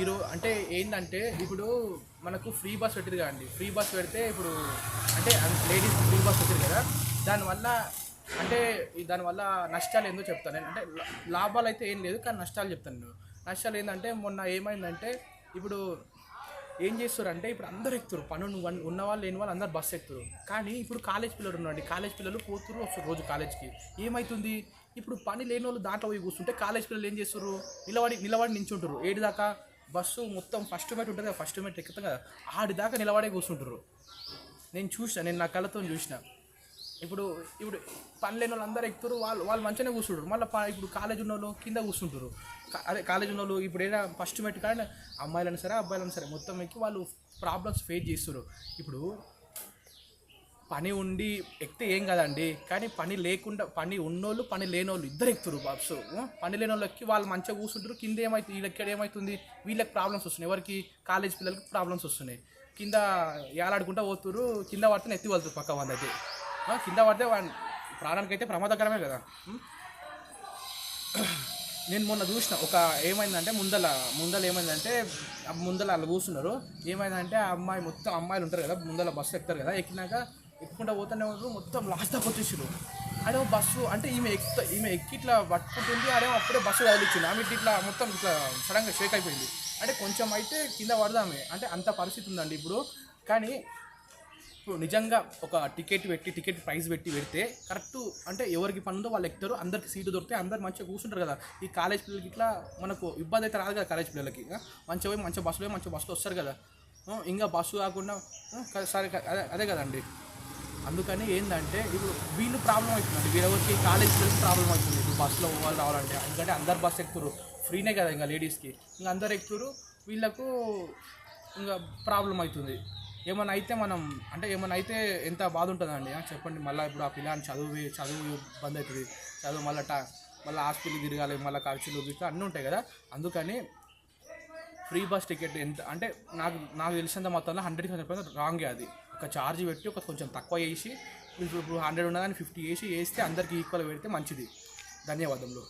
ఈరో అంటే ఏంటంటే ఇప్పుడు మనకు ఫ్రీ బస్ పెట్టింది కదండి ఫ్రీ బస్ పెడితే ఇప్పుడు అంటే లేడీస్ ఫ్రీ బస్ పెట్టింది కదా. దానివల్ల అంటే దానివల్ల నష్టాలు ఏందో చెప్తాను నేను. అంటే లాభాలు అయితే ఏం లేదు కానీ నష్టాలు చెప్తాను నేను. నష్టాలు ఏంటంటే మొన్న ఏమైందంటే ఇప్పుడు ఏం చేస్తారంటే ఇప్పుడు అందరు ఎక్కుతారు పని ఉన్న- ఉన్న వాళ్ళు లేని వాళ్ళు అందరు బస్సు ఎక్కుతారు కానీ ఇప్పుడు కాలేజ్ పిల్లలు ఉన్నారండి. కాలేజ్ పిల్లలు పోతురు వస్తారు రోజు కాలేజ్కి. ఏమవుతుంది ఇప్పుడు పని లేని వాళ్ళు దాంట్లో పోయి కూర్చుంటే కాలేజ్ పిల్లలు ఏం చేస్తారు నిలబడి నిలబడి నించుంటారు ఏడు దాకా బస్సు మొత్తం ఫస్ట్ మెట్ ఉంటుంది కదా ఫస్ట్ మెట్ ఎక్కుతాం కదా ఆడి దాకా నిలబడే కూర్చుంటారు నేను చూసిన నేను నా కళ్ళతో చూసిన. ఇప్పుడు ఇప్పుడు పని లేని వాళ్ళు అందరూ ఎక్కుతారు వాళ్ళు వాళ్ళు మంచిగానే కూర్చుంటారు మళ్ళీ ఇప్పుడు కాలేజ్ ఉన్న వాళ్ళు కింద కూర్చుంటారు అదే కాలేజ్ ఉన్న వాళ్ళు ఇప్పుడు ఏదైనా ఫస్ట్ మెట్ కానీ అమ్మాయిలైనా సరే అబ్బాయిలైనా సరే మొత్తం ఎక్కి వాళ్ళు ప్రాబ్లమ్స్ ఫేస్ చేస్తారు ఇప్పుడు పని ఉండి ఎక్కితే ఏం కదండి. కానీ పని లేకుండా పని ఉన్నోళ్ళు పని లేనోళ్ళు ఇద్దరు ఎక్కుతారు బాబ్స్. పని లేని వాళ్ళు ఎక్కి వాళ్ళు మంచిగా కూర్చుంటారు కింద ఏమైతుంది వీళ్ళకి ఇక్కడ ఏమవుతుంది వీళ్ళకి ప్రాబ్లమ్స్ వస్తున్నాయి. ఎవరికి? కాలేజ్ పిల్లలకి ప్రాబ్లమ్స్ వస్తున్నాయి. కింద ఏలాడుకుంటా పోతురు కింద పడితే ఎత్తి వెళ్తారు పక్క వాళ్ళైతే కింద పడితే ప్రాణానికి అయితే ప్రమాదకరమే కదా. నేను మొన్న చూసిన ఒక ఏమైందంటే ముందల ముందల ఏమైందంటే ముందల వాళ్ళు కూర్చున్నారు ఏమైందంటే ఆ అమ్మాయి మొత్తం అమ్మాయిలు ఉంటారు కదా ముందల బస్సు ఎక్కుతారు కదా ఎక్కినాక ఎక్కుంటా పోతూనే ఉన్నారు మొత్తం లాస్ట్ దాకా వచ్చేసారు అడే బస్సు అంటే ఈమె ఎక్కు ఈమె ఎక్కి ఇట్లా పట్టుకుంటుంది అడే అప్పుడే బస్సు కదిలిచ్చింది ఆమె ఇట్లా మొత్తం ఇట్లా సడన్గా షేక్ అయిపోయింది. అంటే కొంచెం అయితే కింద పడదామే. అంటే అంత పరిస్థితి ఉందండి ఇప్పుడు. కానీ ఇప్పుడు నిజంగా ఒక టికెట్ పెట్టి టికెట్ ప్రైస్ పెట్టి పెడితే కరెక్ట్ అంటే ఎవరికి పని ఉందో వాళ్ళు ఎక్కుతారు అందరికి సీటు దొరికితే అందరు మంచిగా కూర్చుంటారు కదా. ఈ కాలేజ్ పిల్లలకి ఇట్లా మనకు ఇబ్బంది అయితే రాదు కదా కాలేజ్ పిల్లలకి. మంచిగా పోయి మంచి బస్సులో మంచి మంచిగా బస్సులో వస్తారు కదా. ఇంకా బస్సు కాకుండా సరే అదే అదే కదండి. అందుకని ఏంటంటే ఇప్పుడు వీళ్ళు ప్రాబ్లం వీళ్ళ వీళ్ళకి కాలేజ్ పిల్లలకి ప్రాబ్లం అవుతుంది. ఇప్పుడు బస్సులో పోవాలి రావాలంటే. ఎందుకంటే అందరు బస్సు ఎక్కుతారు ఫ్రీనే కదా ఇంకా లేడీస్కి ఇంకా అందరు ఎక్కుతారు వీళ్ళకు ఇంకా ప్రాబ్లం అవుతుంది. ఏమైనా అయితే మనం అంటే ఏమైనా అయితే ఎంత బాధ ఉంటుందండి? చెప్పండి. మళ్ళీ ఇప్పుడు ఆ పిల్లని చదువు చదువు బంద్ అవుతుంది. చదువు మళ్ళీ టా మళ్ళీ హాస్పిటల్ తిరగాలి మళ్ళీ ఖర్చులు ఇట్లా అన్నీ ఉంటాయి కదా. అందుకని ఫ్రీ బస్ టికెట్ ఎంత అంటే నాకు నాకు తెలిసినంత మొత్తంలో హండ్రెడ్ హండ్రెడ్ రాంగే అది. ఒక ఛార్జ్ పెట్టి ఒక కొంచెం తక్కువ చేసి ఇప్పుడు ఇప్పుడు హండ్రెడ్ ఉన్నదాన్ని ఫిఫ్టీ వేసి వేస్తే అందరికి ఈక్వల్ పెడితే మంచిది. ధన్యవాదములు.